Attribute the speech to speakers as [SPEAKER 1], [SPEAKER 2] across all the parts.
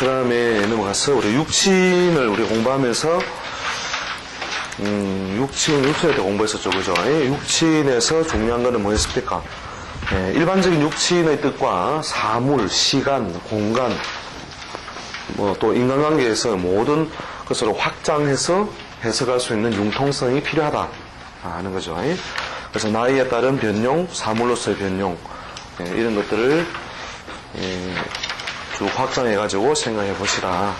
[SPEAKER 1] 그 다음에 넘어가서 우리 육친을 우리 공부하면서 음, 육친, 육친에 대해 공부했었죠, 그죠? 이 육친에서 중요한 거는 뭐였습니까? 예, 일반적인 육친의 뜻과 사물, 시간, 공간, 뭐 또 인간관계에서 모든 것을 확장해서 해석할 수 있는 융통성이 필요하다 하는 거죠. 예? 그래서 나이에 따른 변용, 사물로서의 변용 예, 이런 것들을 예, 쭉 확장해가지고 생각해 보시라.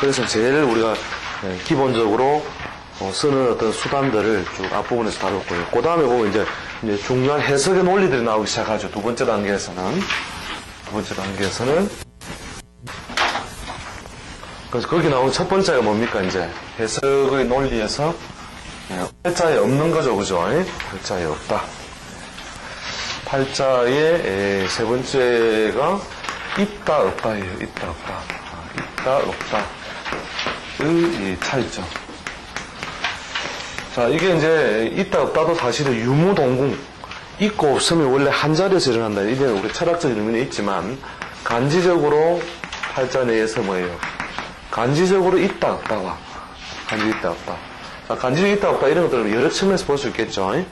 [SPEAKER 1] 그래서 제일 우리가 예, 기본적으로 어, 쓰는 어떤 수단들을 쭉 앞부분에서 다뤘고요. 그 다음에 보면 이제, 이제 중요한 해석의 논리들이 나오기 시작하죠. 두 번째 단계에서는. 두 번째 단계에서는. 그래서 거기 나온 첫 번째가 뭡니까, 이제? 해석의 논리에서 예, 팔자에 없는 거죠, 그죠? 예? 팔자에 없다. 팔자의 예, 세 번째가 있다, 없다예요. 있다, 없다. 아, 있다, 없다. 의 차이점. 자, 이게 이제 있다 없다도 사실은 유무동궁. 있고 없으면 원래 한 자리에서 일어난다. 이게 우리 철학적인 의미는 있지만 간지적으로 팔자 내에서 뭐예요? 간지적으로 있다 없다가 간지 있다 없다. 자, 간지적 있다 없다 이런 것들을 여러 측면에서 볼 수 있겠죠.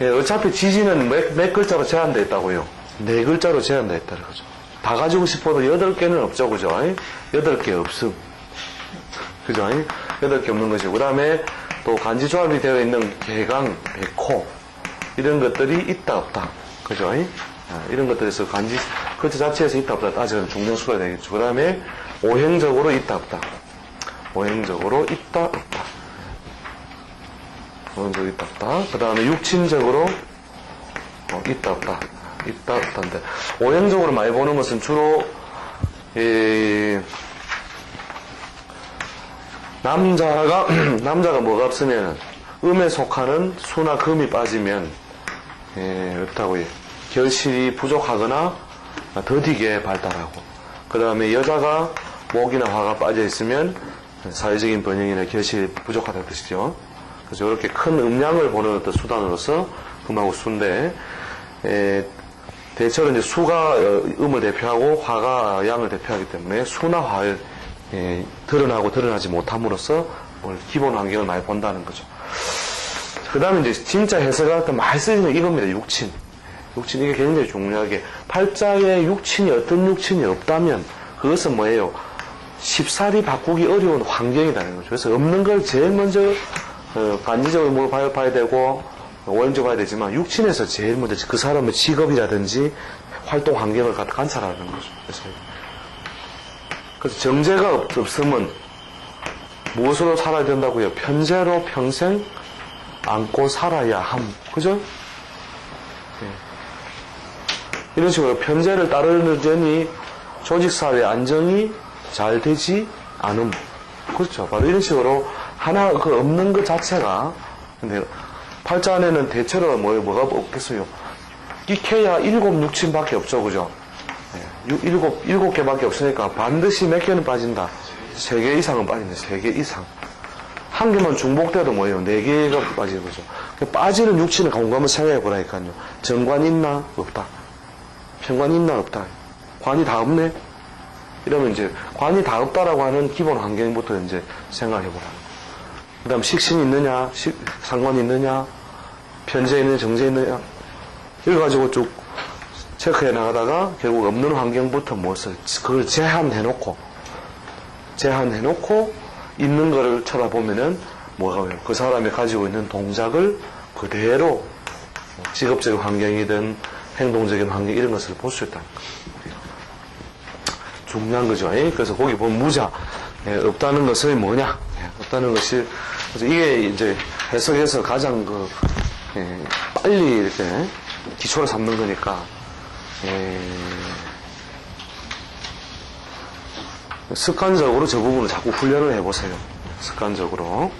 [SPEAKER 1] 예, 어차피 지지는 몇, 몇 글자로 제한되어 있다고요. 네 글자로 제한되어 있다는 거죠. 다 가지고 싶어도 여덟 개는 없죠, 그죠? 여덟 개 없음. 그죠? 여덟 개 없는 것이고. 그 다음에 또 간지 조합이 되어 있는 개강, 백호, 이런 것들이 있다, 없다. 그죠? 아, 이런 것들에서 간지, 글자 자체에서 있다, 없다 따지는 중정수가 되겠죠. 그 다음에 오행적으로 있다, 없다. 오행적으로 있다, 없다. 오행적으로 있다, 없다. 그 다음에 육친적으로 어, 있다, 없다. 있다, 없다인데. 오행적으로 많이 보는 것은 주로, 이, 남자가 남자가 뭐가 없으면 음에 속하는 수나 금이 빠지면 예, 없다고요. 결실이 부족하거나 더디게 발달하고 그 다음에 여자가 목이나 화가 빠져 있으면 사회적인 번영이나 결실이 부족하다는 뜻이죠. 그래서 이렇게 큰 음량을 보는 어떤 수단으로서 금하고 수인데 에, 대체로 이제 수가 어, 음을 대표하고 화가 양을 대표하기 때문에 수나 화를 예, 드러나고 드러나지 못함으로써 뭘 기본 환경을 많이 본다는 거죠. 그 다음에 이제 진짜 해석할 때 많이 쓰이는 이겁니다. 육친. 육친 이게 굉장히 중요하게 팔자에 육친이 어떤 육친이 없다면 그것은 뭐예요? 쉽사리 바꾸기 어려운 환경이라는 거죠. 그래서 없는 걸 제일 먼저 어, 간지적으로 뭘 봐야, 봐야 되고 오행적으로 봐야 되지만 육친에서 제일 먼저 그 사람의 직업이라든지 활동 환경을 갖다 관찰하는 거죠. 그래서 그래서 정제가 없, 없으면 무엇으로 살아야 된다고요? 편제로 평생 안고 살아야 함. 그죠? 예. 이런 식으로 편제를 따르느니 조직사회 안정이 잘 되지 않음. 그렇죠. 바로 이런 식으로 하나 그 없는 것 자체가 근데 팔자 안에는 대체로 뭐, 뭐가 없겠어요? 끼케야 일곱 육친밖에 없죠. 그죠? 예, 육- 일곱, 일곱 개밖에 없으니까 반드시 몇 개는 빠진다. 세 개 이상은 빠진다. 세 개 이상. 한 개만 중복돼도 뭐예요? 네 개가 빠지는 거죠. 그 빠지는 육친을 공감을 생각해 보라니까요. 정관 있나? 없다. 편관 있나? 없다. 관이 다 없네? 이러면 이제 관이 다 없다라고 하는 기본 환경부터 이제 생각해 보라. 그 다음 식신이 있느냐? 식, 상관이 있느냐? 편제 있느냐? 정제 있느냐? 이걸 가지고 쭉 체크해 나가다가 결국 없는 환경부터 무엇을 그걸 제한해 놓고 제한해 놓고 있는 거를 쳐다보면은 뭐가 왜요? 그 사람이 가지고 있는 동작을 그대로 직업적인 환경이든 행동적인 환경 이런 것을 볼수 거예요. 중요한 거죠. 예? 그래서 거기 보면 무자 예, 없다는 것은 뭐냐? 예, 없다는 것이 그래서 이게 이제 해석에서 가장 그 예, 빨리 이렇게 기초를 잡는 거니까 예, 습관적으로 저 부분을 자꾸 훈련을 해보세요. 습관적으로.